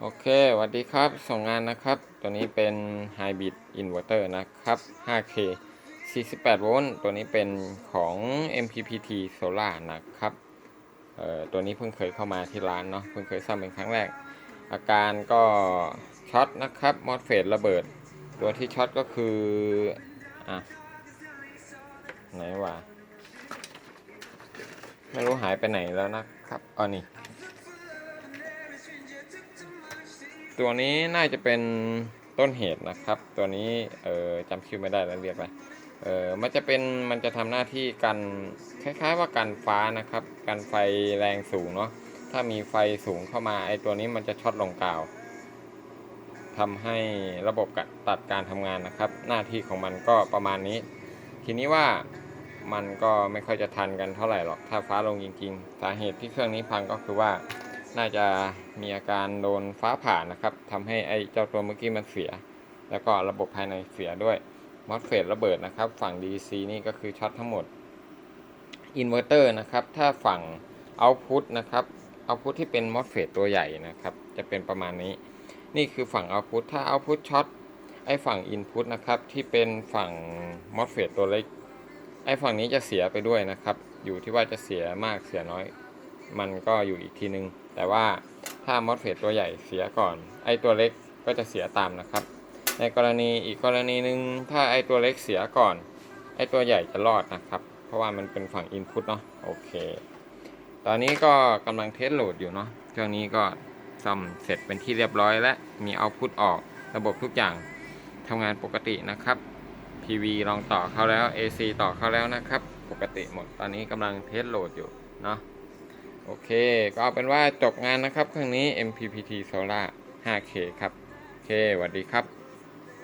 โอเคสวัสดีครับ ส่งงานนะครับ ตัวนี้เป็น Hybrid Inverter นะครับ 5K 48 โวลต์ ตัวนี้เป็นของ MPPT Solar นะครับ เอ่อ ตัวนี้เพิ่งเคยเข้ามาที่ร้านเนาะ เพิ่งเคยซ่อมเป็นครั้งแรก อาการก็ช็อตนะครับ มอสเฟตระเบิด ตัวที่ช็อตก็คือ อะ ไหนวะ ไม่รู้หายไปไหนแล้วนะครับอ๋อนี่ ตัวนี้น่าจะเป็นต้นเหตุนะครับ ตัวนี้เออจำชื่อไม่ได้แล้วเรียกอะไรเออมันจะเป็นมันจะทำหน้าที่กันคล้าย ๆ ว่ากันฟ้านะครับ กันไฟแรงสูงเนาะถ้ามีไฟสูงเข้ามาไอตัวนี้มันจะช็อตลงกาวทำให้ระบบตัดการทำงานนะครับ หน้าที่ของมันก็ประมาณนี้ ทีนี้ว่ามันก็ไม่ค่อยจะทันกันเท่าไหร่หรอกถ้าฟ้าลงจริง ๆ สาเหตุที่เครื่องนี้พังก็คือว่า น่าจะมีอาการโดนฟ้าผ่านะครับทำให้ไอ้เจ้าตัวเมื่อกี้มันเสีย แล้วก็ระบบภายในเสียด้วยมอสเฟตระเบิดนะครับ ฝั่ง DC นี่ก็คือช็อตทั้งหมดอินเวอร์เตอร์นะครับ ถ้าฝั่งเอาพุตนะครับเอาพุตที่เป็นมอสเฟตตัวใหญ่นะครับ จะเป็นประมาณนี้ นี่คือฝั่งเอาพุตถ้าเอาพุตช็อตไอ้ฝั่งอินพุตนะครับที่เป็นฝั่งมอสเฟตตัวเล็กไอ้ฝั่งนี้จะเสียไปด้วยนะครับ อยู่ที่ว่าจะเสียมากเสียน้อย มันก็อยู่อีกทีนึง แต่ว่าถ้ามอสเฟตตัวใหญ่เสียก่อน ไอ้ตัวเล็กก็จะเสียตามนะครับ ในกรณีอีกกรณีหนึ่งถ้าไอ้ตัวเล็กเสียก่อน ไอ้ตัวใหญ่จะรอดนะครับ เพราะว่ามันเป็นฝั่ง Input เนาะโอเค ตอนนี้ก็กำลังเทสโหลดอยู่เนาะเครื่องนี้ก็ซ่อมเสร็จเป็นที่เรียบร้อยและมีเอาพุตออกระบบทุกอย่างทำงานปกตินะครับ PV ลองต่อเข้าแล้ว AC ต่อเข้าแล้วนะครับ ปกติหมดตอนนี้กำลังเทสโหลดอยู่เนาะ โอเค ก็เอาเป็นว่าจบงานนะครับเครื่องนี้ MPPT Solar 5K ครับ โอเคสวัสดีครับ